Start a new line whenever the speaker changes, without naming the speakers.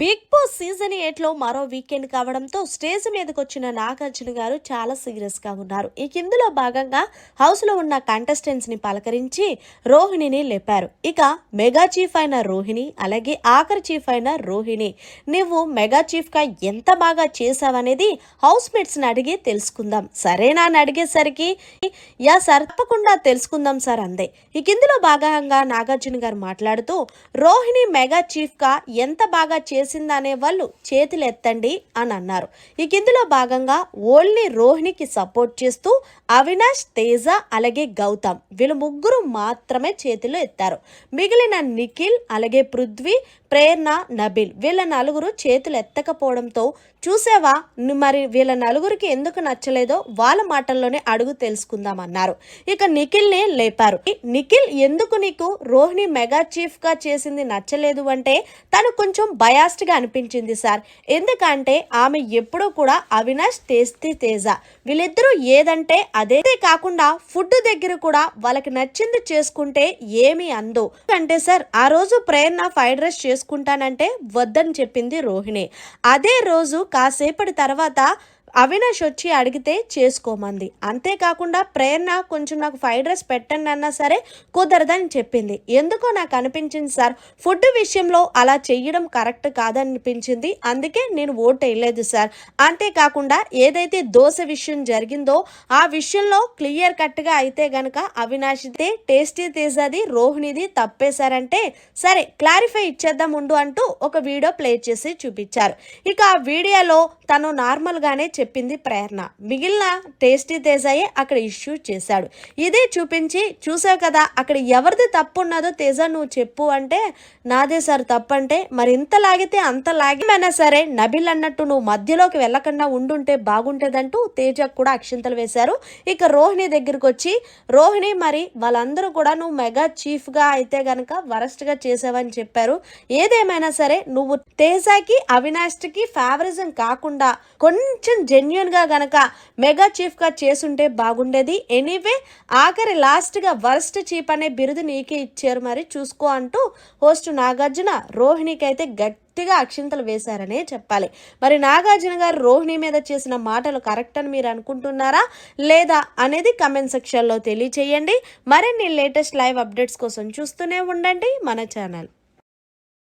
Big boss season ఎయిట్లో మరో weekend కావడంతో స్టేజ్ మీదకి వచ్చిన నాగార్జున గారు చాలా సీరియస్గా ఉన్నారు. ఈ కిందులో భాగంగా హౌస్లో ఉన్న కంటెస్టెంట్స్ని పలకరించి రోహిణిని లేపారు. ఇక మెగా చీఫ్ అయిన రోహిణి అలాగే ఆఖరి చీఫ్ అయిన రోహిణి. నువ్వు మెగా చీఫ్గా ఎంత బాగా చేసావనేది హౌస్ మేట్స్ని అడిగి తెలుసుకుందాం. సరేనా అని అడిగేసరికి యా సార్ తప్పకుండా తెలుసుకుందాం సార్ అందే. ఈ కిందులో భాగంగా నాగార్జున గారు మాట్లాడుతూ రోహిణి మెగా చీఫ్గా ఎంత బాగా చేసిందనే వాళ్ళు చేతులు ఎత్తండి అని అన్నారు. ఇక ఇందులో భాగంగా ఓన్లీ రోహిణికి సపోర్ట్ చేస్తూ అవినాష్ తేజ అలాగే గౌతమ్ వీళ్ళు ముగ్గురు మాత్రమే చేతులు ఎత్తారు. మిగిలిన నిఖిల్ అలాగే పృథ్వీ ప్రేరణ నబిల్ వీళ్ళ నలుగురు చేతులు ఎత్తకపోవడంతో చూసావా మరి వీళ్ళ నలుగురికి ఎందుకు నచ్చలేదో వాళ్ళ మాటల్లోనే అడుగు తెలుసుకుందామన్నారు. ఇక నిఖిల్ని లేపారు. నిఖిల్ ఎందుకు నీకు రోహిణి మెగా చీఫ్గా చేసింది నచ్చలేదు అంటే తను కొంచెం బయాస్ ఫాస్ట్గా అనిపించింది సార్. ఎందుకంటే ఆమె ఎప్పుడూ కూడా అవినాష్ తేస్తి తేజ. వీళ్ళిద్దరూ ఏదంటే అదే. కాకుండా ఫుడ్ దగ్గర కూడా వాళ్ళకి నచ్చింది చేసుకుంటే ఏమీ అందు. అంటే సార్ ఆ రోజు ప్రేరణ ఫ్రైడ్ రైస్ చేసుకుంటానంటే వద్దని చెప్పింది రోహిణి. అదే రోజు కాసేపటి తర్వాత అవినాష్ వచ్చి అడిగితే చేసుకోమంది. అంతేకాకుండా ప్రేరణ కొంచెం నాకు ఫ్రైడ్ రైస్ పెట్టండి అన్నా సరే కుదరదని చెప్పింది. ఎందుకో నాకు అనిపించింది సార్ ఫుడ్ విషయంలో అలా చెయ్యడం కరెక్ట్ కాదనిపించింది. అందుకే నేను ఓట్ వేయలేదు సార్. అంతేకాకుండా ఏదైతే దోశ విషయం జరిగిందో ఆ విషయంలో క్లియర్ కట్గా అయితే గనక అవినాష్దే టేస్టీ తేజాది రోహిణిది తప్పేశారంటే సరే క్లారిఫై ఇచ్చేద్దాం ఉండు అంటూ ఒక వీడియో ప్లే చేసి చూపించారు. ఇక ఆ వీడియోలో తను నార్మల్గానే చెప్పింది ప్రేరణ. మిగిలిన టేస్టీ తేజాయే అక్కడ ఇష్యూ చేశాడు. ఇదే చూపించి చూసావు కదా అక్కడ ఎవరిది తప్పు ఉన్నదో తేజ నువ్వు చెప్పు అంటే నాదే సార్ తప్పంటే మరి ఇంత లాగితే అంత లాగిమైనా సరే నబిల్ అన్నట్టు నువ్వు మధ్యలోకి వెళ్ళకుండా ఉండుంటే బాగుంటుందంటూ తేజకు కూడా అక్షింతలు వేశారు. ఇక రోహిణి దగ్గరికి వచ్చి రోహిణి మరి వాళ్ళందరూ కూడా నువ్వు మెగా చీఫ్గా అయితే గనక వరస్ట్గా చేసావని చెప్పారు. ఏదేమైనా సరే నువ్వు తేజాకి అవినాష్కి ఫేవరిజం కాకుండా కొంచెం జెన్యున్గా గనక మెగా చీఫ్గా చేసుంటే బాగుండేది. ఎనీవే ఆఖరి లాస్ట్గా వరస్ట్ చీఫ్ అనే బిరుదు నీకే ఇచ్చారు మరి. చూసుకో అంటూ హోస్ట్ నాగార్జున రోహిణికి అయితే గట్టిగా అక్షింతలు వేశారనే చెప్పాలి. మరి నాగార్జున గారు రోహిణి మీద చేసిన మాటలు కరెక్ట్ అని మీరు అనుకుంటున్నారా? లేదా అనేది కమెంట్ సెక్షన్లో తెలియచేయండి. మరిన్ని లేటెస్ట్ లైవ్ అప్డేట్స్ కోసం చూస్తూనే ఉండండి మన ఛానల్